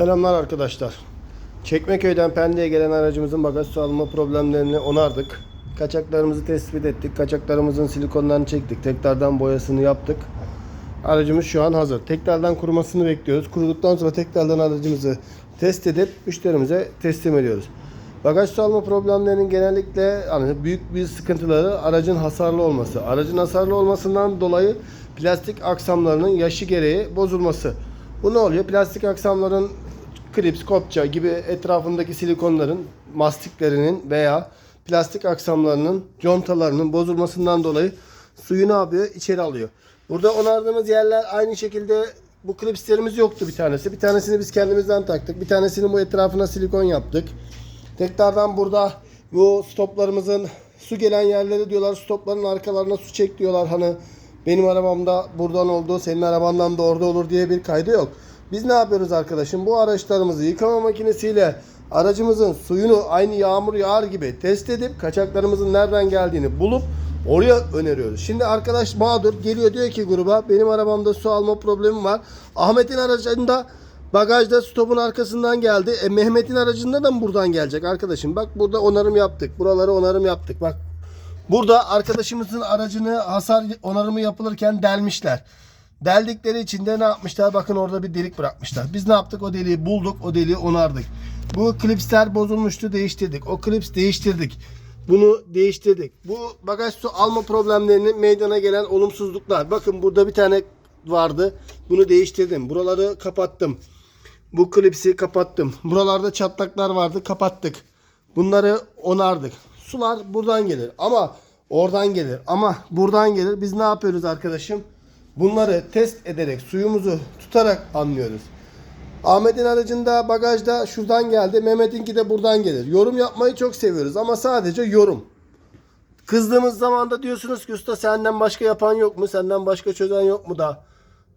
Selamlar arkadaşlar. Çekmeköy'den Pendik'e gelen aracımızın bagaj su alma problemlerini onardık. Kaçaklarımızı tespit ettik. Kaçaklarımızın silikonlarını çektik. Tekrardan boyasını yaptık. Aracımız şu an hazır. Tekrardan kurumasını bekliyoruz. Kuruduktan sonra tekrardan aracımızı test edip müşterimize teslim ediyoruz. Bagaj su alma problemlerinin genellikle hani büyük bir sıkıntıları aracın hasarlı olması. Aracın hasarlı olmasından dolayı plastik aksamlarının yaşı gereği bozulması. Bu ne oluyor? Plastik aksamların klips, kopça gibi etrafındaki silikonların mastiklerinin veya plastik aksamlarının contalarının bozulmasından dolayı suyu ne yapıyor? İçeri alıyor. Burada onardığımız yerler aynı şekilde bu klipslerimiz yoktu bir tanesi. Bir tanesini biz kendimizden taktık. Bir tanesini bu etrafına silikon yaptık. Tekrardan burada bu stoplarımızın su gelen yerleri diyorlar stopların arkalarına su çek diyorlar. Hani benim arabamda buradan oldu, senin arabandan da orada olur diye bir kaydı yok. Biz ne yapıyoruz arkadaşım? Bu araçlarımızı yıkama makinesiyle aracımızın suyunu aynı yağmur yağar gibi test edip kaçaklarımızın nereden geldiğini bulup oraya öneriyoruz. Şimdi arkadaş mağdur geliyor diyor ki gruba benim arabamda su alma problemi var. Ahmet'in aracında bagajda stopun arkasından geldi. E, Mehmet'in aracında da mı buradan gelecek arkadaşım? Bak burada onarım yaptık. Buraları onarım yaptık. Bak Burada arkadaşımızın aracını hasar onarımı yapılırken delmişler. Deldikleri için de ne yapmışlar? Bakın orada bir delik bırakmışlar. Biz ne yaptık? O deliği bulduk. O deliği onardık. Bu klipsler bozulmuştu. Değiştirdik. O klips değiştirdik. Bunu değiştirdik. Bu bagaj su alma problemlerinin meydana gelen olumsuzluklar. Bakın burada bir tane vardı. Bunu değiştirdim. Buraları kapattım. Bu klipsi kapattım. Buralarda çatlaklar vardı. Kapattık. Bunları onardık. Sular buradan gelir ama oradan gelir ama buradan gelir. Biz ne yapıyoruz arkadaşım? Bunları test ederek suyumuzu tutarak anlıyoruz. Ahmet'in aracında bagajda şuradan geldi. Mehmet'inki de buradan gelir. Yorum yapmayı çok seviyoruz ama sadece yorum. Kızdığımız zaman da diyorsunuz ki usta senden başka yapan yok mu? Senden başka çözen yok mu da?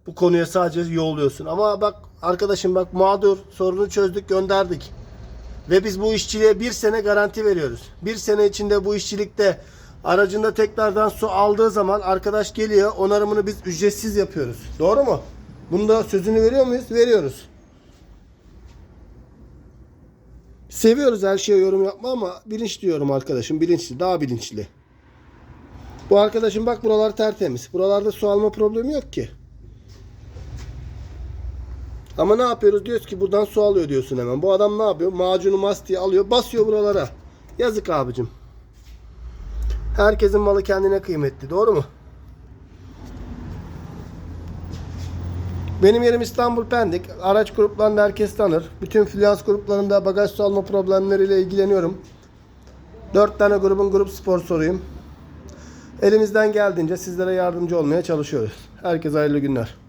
Bu konuya sadece yolluyorsun. Ama bak arkadaşım bak mağdur sorunu çözdük gönderdik. Ve biz bu işçiliğe bir sene garanti veriyoruz. Bir sene içinde bu işçilikte aracında tekrardan su aldığı zaman arkadaş geliyor onarımını biz ücretsiz yapıyoruz. Doğru mu? Bunda sözünü veriyor muyuz? Veriyoruz. Seviyoruz her şeye yorum yapma ama bilinç diyorum arkadaşım. Bilinçli. Daha bilinçli. Bu arkadaşım bak buralar tertemiz. Buralarda su alma problemi yok ki. Ama ne yapıyoruz? Diyoruz ki buradan su alıyor diyorsun hemen. Bu adam ne yapıyor? Macunu mastiği alıyor. Basıyor buralara. Yazık abicim. Herkesin malı kendine kıymetli. Doğru mu? Benim yerim İstanbul Pendik. Araç gruplarında herkes tanır. Bütün filyans gruplarında bagaj su alma problemleriyle ilgileniyorum. Dört tane grubun grup sponsoruyum. Elimizden geldiğince sizlere yardımcı olmaya çalışıyoruz. Herkese hayırlı günler.